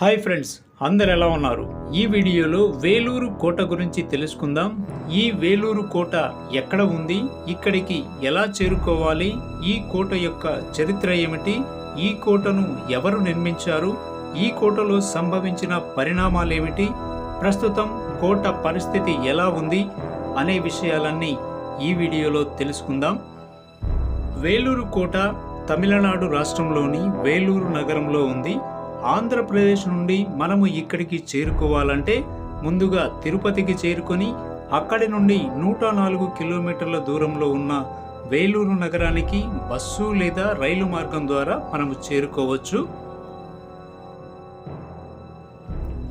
Hi friends అందరు ఎలా ఉన్నారు? ఈ వీడియోలో వేలూరు కోట గురించి తెలుసుకుందాం. ఈ వేలూరు కోట ఎక్కడ ఉంది? ఇక్కడికి ఎలా చేరుకోవాలి? ఈ కోట యొక్క చరిత్ర ఏమిటి? ఈ కోటను ఎవరు నిర్మించారు? ఈ కోటలో సంభవించిన పరిణామాలేమిటి? ప్రస్తుతం కోట పరిస్థితి ఎలా ఉంది? అనే విషయాలన్నీ ఈ వీడియోలో తెలుసుకుందాం. వేలూరు కోట తమిళనాడు రాష్ట్రంలోని వేలూరు నగరంలో ఉంది. ఆంధ్రప్రదేశ్ నుండి మనము ఇక్కడికి చేరుకోవాలంటే ముందుగా తిరుపతికి చేరుకొని అక్కడి నుండి నూట నాలుగు కిలోమీటర్ల దూరంలో ఉన్న వేలూరు నగరానికి బస్సు లేదా రైలు మార్గం ద్వారా మనము చేరుకోవచ్చు.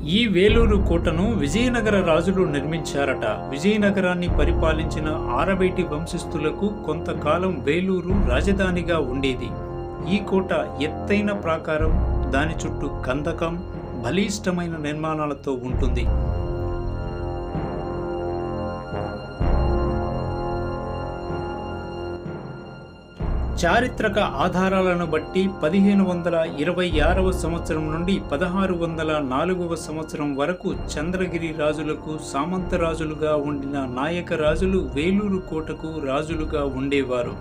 ఈ వేలూరు కోటను విజయనగర రాజులు నిర్మించారట. విజయనగరాన్ని పరిపాలించిన ఆరబేటి వంశస్థులకు కొంతకాలం వేలూరు రాజధానిగా ఉండేది. ఈ కోట ఎత్తైన ప్రాకారం దాని చుట్టూ కందకం బలిష్టమైన నిర్మాణాలతో ఉంటుంది. చారిత్రక ఆధారాలను బట్టి పదిహేను వందల ఇరవై ఆరవ సంవత్సరం నుండి పదహారు వందల నాలుగవ సంవత్సరం వరకు చంద్రగిరి రాజులకు సామంత రాజులుగా ఉండిన నాయక రాజులు వేలూరు కోటకు రాజులుగా ఉండేవారు.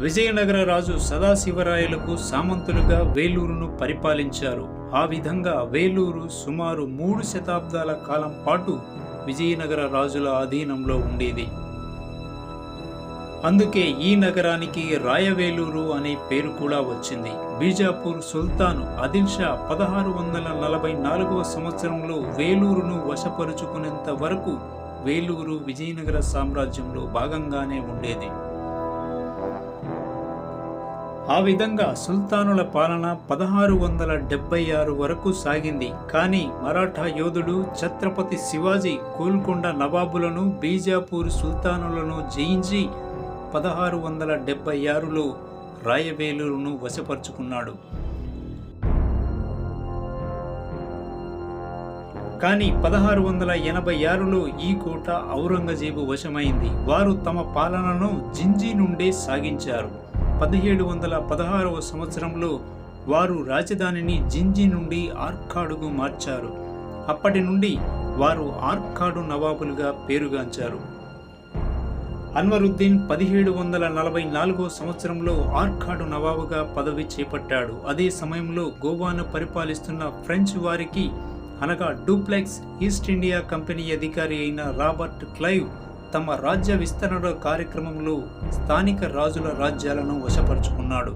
విజయనగర రాజు సదాశివరాయలకు సామంతులుగా వేలూరును పరిపాలించారు. ఆ విధంగా వేలూరు సుమారు మూడు శతాబ్దాల కాలం పాటు విజయనగర రాజుల అధీనంలో ఉండేది. అందుకే ఈ నగరానికి రాయవేలూరు అనే పేరు కూడా వచ్చింది. బీజాపూర్ సుల్తాను ఆదిల్ షా పదహారు వందల నలభై నాలుగవ సంవత్సరంలో వేలూరును వశపరుచుకునేంత వరకు వేలూరు విజయనగర సామ్రాజ్యంలో భాగంగానే ఉండేది. ఆ విధంగా సుల్తానుల పాలన పదహారు వందల డెబ్బై ఆరు వరకు సాగింది. కానీ మరాఠా యోధుడు ఛత్రపతి శివాజీ గోల్కొండ నవాబులను బీజాపూర్ సుల్తానులను జయించి పదహారు వందల డెబ్బై ఆరులో రాయవేలును వశపరుచుకున్నాడు. కానీ పదహారు వందల ఎనభై ఆరులో ఈ కోట ఔరంగజేబు వశమైంది. వారు తమ పాలనను జింజీ నుండే సాగించారు. పదిహేడు వందల పదహారవ సంవత్సరంలో వారు రాజధానిని జింజి నుండి ఆర్కాడుకు మార్చారు. అప్పటి నుండి వారు ఆర్కాడు నవాబులుగా పేరుగాంచారు. అన్వరుద్దీన్ పదిహేడు వందల నలభై నాలుగో సంవత్సరంలో ఆర్కాడు నవాబుగా పదవి చేపట్టాడు. అదే సమయంలో గోవాను పరిపాలిస్తున్న ఫ్రెంచ్ వారికి అనగా డూప్లెక్స్ ఈస్ట్ ఇండియా కంపెనీ అధికారి అయిన రాబర్ట్ క్లైవ్ తమ రాజ్య విస్తరణ కార్యక్రమంలో స్థానిక రాజుల రాజ్యాలను వశపరుచుకున్నాడు.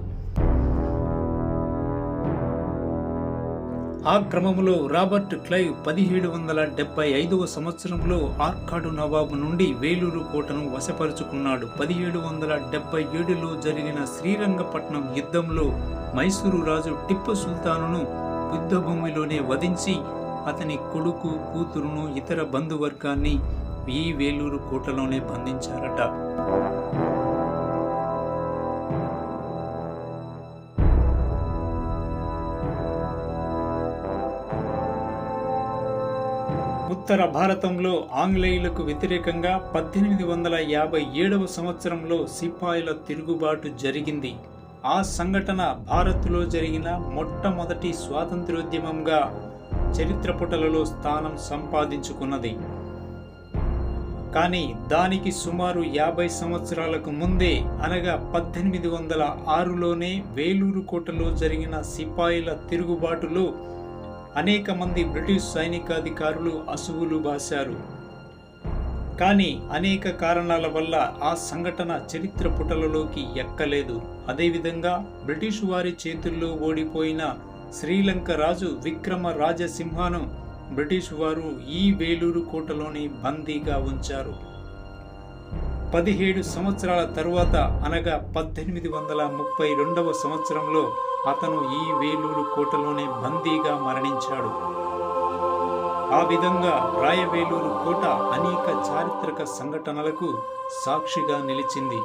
ఆ క్రమంలో రాబర్ట్ క్లైవ్ పదిహేడు వందల డెబ్బై ఐదవ సంవత్సరంలో ఆర్కాడు నవాబు నుండి వేలూరు కోటను వశపరుచుకున్నాడు. పదిహేడు వందల డెబ్బై ఏడులో జరిగిన శ్రీరంగపట్నం యుద్ధంలో మైసూరు రాజు టిప్పు సుల్తానును యుద్ధభూమిలోనే వధించి అతని కొడుకు కూతురును ఇతర బంధువర్గాన్ని ఈ వేలూరు కోటలోనే బంధించారట. ఉత్తర భారతంలో ఆంగ్లేయులకు వ్యతిరేకంగా పద్దెనిమిది వందల యాభై ఏడవ సంవత్సరంలో సిపాయిల తిరుగుబాటు జరిగింది. ఆ సంఘటన భారత్లో జరిగిన మొట్టమొదటి స్వాతంత్రోద్యమంగా చరిత్ర పుటలలో స్థానం సంపాదించుకున్నది. కానీ దానికి సుమారు యాభై సంవత్సరాలకు ముందే అనగా పద్దెనిమిది వందల ఆరులోనే వేలూరు కోటలో జరిగిన సిపాయిల తిరుగుబాటులో అనేక మంది బ్రిటిష్ సైనికాధికారులు అసువులు బాశారు. కానీ అనేక కారణాల వల్ల ఆ సంఘటన చరిత్ర పుటలలోకి ఎక్కలేదు. అదేవిధంగా బ్రిటిష్ వారి చేతుల్లో ఓడిపోయిన శ్రీలంక రాజు విక్రమ రాజసింహను బ్రిటిష్ వారు ఈ వేలూరు కోటలోని బందీగా ఉంచారు. పదిహేడు సంవత్సరాల తరువాత అనగా పద్దెనిమిది వందల ముప్పై రెండవ సంవత్సరంలో అతను ఈ వేలూరు కోటలోనే బందీగా మరణించాడు. ఆ విధంగా రాయవేలూరు కోట అనేక చారిత్రక సంఘటనలకు సాక్షిగా నిలిచింది.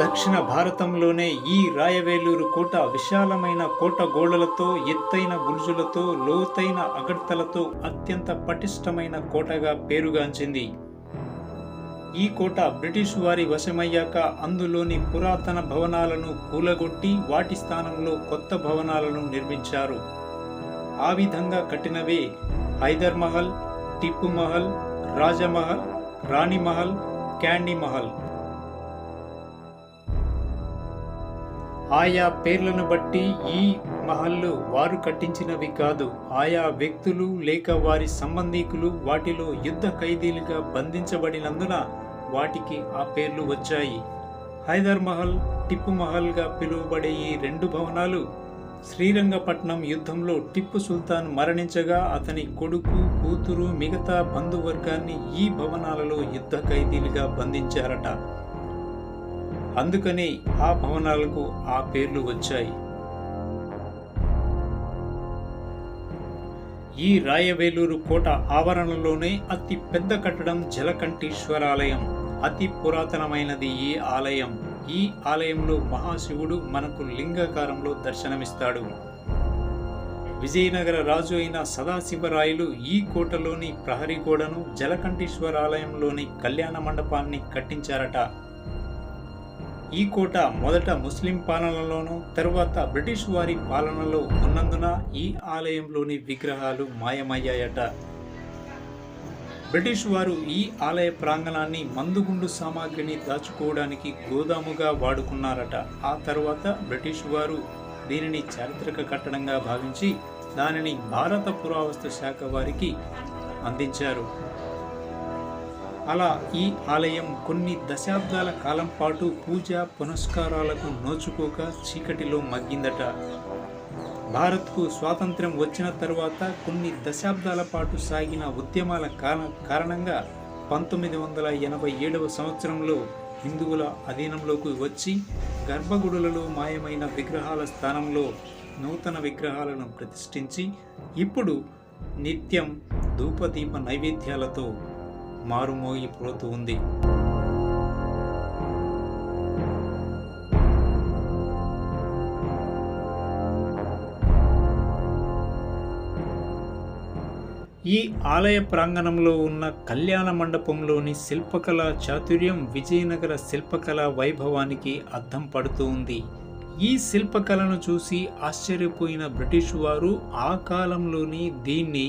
దక్షిణ భారతంలోనే ఈ రాయవేలూరు కోట విశాలమైన కోట గోడలతో ఎత్తైన బురుజులతో లోతైన అగడ్తలతో అత్యంత పటిష్టమైన కోటగా పేరుగాంచింది. ఈ కోట బ్రిటిష్ వారి వశమయ్యాక అందులోని పురాతన భవనాలను కూలగొట్టి వాటి స్థానంలో కొత్త భవనాలను నిర్మించారు. ఆ విధంగా కట్టినవే హైదర్ మహల్ టిప్పు మహల్ రాజమహల్ రాణి మహల్ క్యాండీ మహల్ ఆయా పేర్లను బట్టి ఈ మహల్లు వారు కట్టించినవి కాదు. ఆయా వ్యక్తులు లేక వారి సంబంధీకులు వాటిలో యుద్ధ ఖైదీలుగా బంధించబడినందున వాటికి ఆ పేర్లు వచ్చాయి. హైదర్ మహల్ టిప్పు మహల్గా పిలువబడే ఈ రెండు భవనాలు శ్రీరంగపట్నం యుద్ధంలో టిప్పు సుల్తాన్ మరణించగా అతని కొడుకు కూతురు మిగతా బంధువర్గాన్ని ఈ భవనాలలో యుద్ధ ఖైదీలుగా బంధించారట. అందుకని ఆ భవనాలకు ఆ పేర్లు వచ్చాయి. ఈ రాయవేలూరు కోట ఆవరణలోనే అతి పెద్ద కట్టడం జలకంఠీశ్వరాలయం. అతి పురాతనమైనది ఈ ఆలయం. ఈ ఆలయంలో మహాశివుడు మనకు లింగాకారంలో దర్శనమిస్తాడు. విజయనగర రాజు అయిన సదాశివరాయలు ఈ కోటలోని ప్రహరీ గోడను జలకంఠీశ్వరాలయంలోని కళ్యాణ మండపాన్ని కట్టించారట. ఈ కోట మొదట ముస్లిం పాలనలోనూ తరువాత బ్రిటిష్ వారి పాలనలో ఉన్నందున ఈ ఆలయంలోని విగ్రహాలు మాయమయ్యాయట. బ్రిటిష్ వారు ఈ ఆలయ ప్రాంగణాన్ని మందుగుండు సామాగ్రిని దాచుకోవడానికి గోదాముగా వాడుకున్నారట. ఆ తర్వాత బ్రిటిష్ వారు దీనిని చారిత్రక కట్టడంగా భావించి దానిని భారత పురావస్తు శాఖ వారికి అందించారు. అలా ఈ ఆలయం కొన్ని దశాబ్దాల కాలం పాటు పూజ పునస్కారాలకు నోచుకోక చీకటిలో మగ్గిందట. భారత్కు స్వాతంత్ర్యం వచ్చిన తరువాత కొన్ని దశాబ్దాల పాటు సాగిన ఉద్యమాల కార- కారణంగా పంతొమ్మిది వందల ఎనభై ఏడవ సంవత్సరంలో హిందువుల అధీనంలోకి వచ్చి గర్భగుడులలో మాయమైన విగ్రహాల స్థానంలో నూతన విగ్రహాలను ప్రతిష్ఠించి ఇప్పుడు నిత్యం ధూపదీప నైవేద్యాలతో మారుమోగిపోతూ ఉంది. ఈ ఆలయ ప్రాంగణంలో ఉన్న కళ్యాణ మండపంలోని శిల్పకళ చాతుర్యం విజయనగర శిల్పకళ వైభవానికి అద్దం పడుతూ ఉంది. ఈ శిల్పకళను చూసి ఆశ్చర్యపోయిన బ్రిటిష్ వారు ఆ కాలంలోని దీన్ని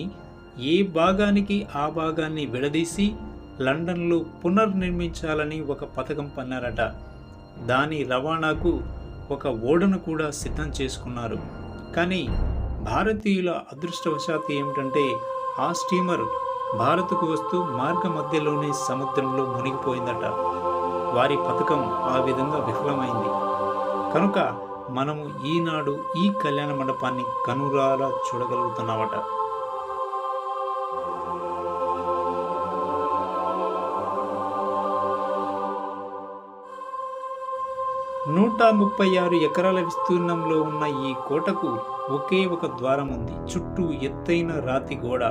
ఏ భాగానికి ఆ భాగాన్ని విడదీసి లండన్లో పునర్నిర్మించాలని ఒక పథకం పన్నారట. దాని రవాణాకు ఒక ఓడను కూడా సిద్ధం చేసుకున్నారు. కానీ భారతీయుల అదృష్టవశాత్తు ఏమిటంటే ఆ స్టీమర్ భారత్కు వస్తూ మార్గ మధ్యలోనే సముద్రంలో మునిగిపోయిందట. వారి పథకం ఆ విధంగా విఫలమైంది. కనుక మనము ఈనాడు ఈ కళ్యాణ మండపాన్ని కనురాలా చూడగలుగుతున్నామట. నూట ముప్పై ఆరు ఎకరాల విస్తీర్ణంలో ఉన్న ఈ కోటకు ఒకే ఒక ద్వారం ఉంది. చుట్టూ ఎత్తైన రాతి గోడ.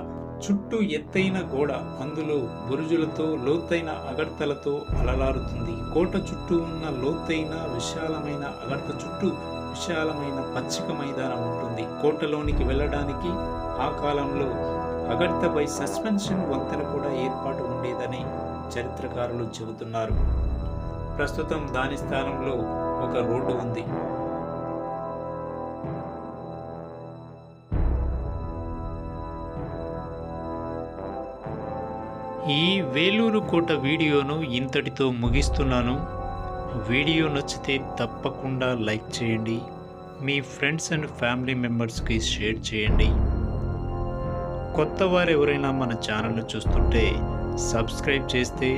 చుట్టూ ఎత్తైన గోడ అందులో బురుజులతో లోతైన అగడ్తలతో అలలారుతుంది కోట చుట్టూ ఉన్న లోతైన విశాలమైన అగడ్త చుట్టూ విశాలమైన పచ్చిక మైదానం ఉంటుంది. కోటలోనికి వెళ్ళడానికి ఆ కాలంలో అగడ్తపై సస్పెన్షన్ వంతెన కూడా ఏర్పాటు ఉండేదని చరిత్రకారులు చెబుతున్నారు. ప్రస్తుతం దాని స్థానంలో ఒక రోడ్డు ఉంది. ఈ వేలూరు కోట వీడియోను ఇంతటితో ముగిస్తున్నాను. వీడియో నచ్చితే తప్పకుండా లైక్ చేయండి. మీ ఫ్రెండ్స్ అండ్ ఫ్యామిలీ మెంబర్స్కి షేర్ చేయండి. కొత్త వారు ఎవరైనా మన ఛానల్ చూస్తుంటే సబ్స్క్రైబ్ చేస్తే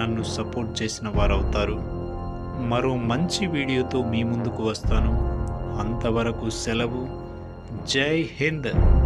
నన్ను సపోర్ట్ చేసిన వారు అవుతారు మరో మంచి వీడియోతో మీ ముందుకు వస్తాను. అంతవరకు సెలవు. జై హింద్.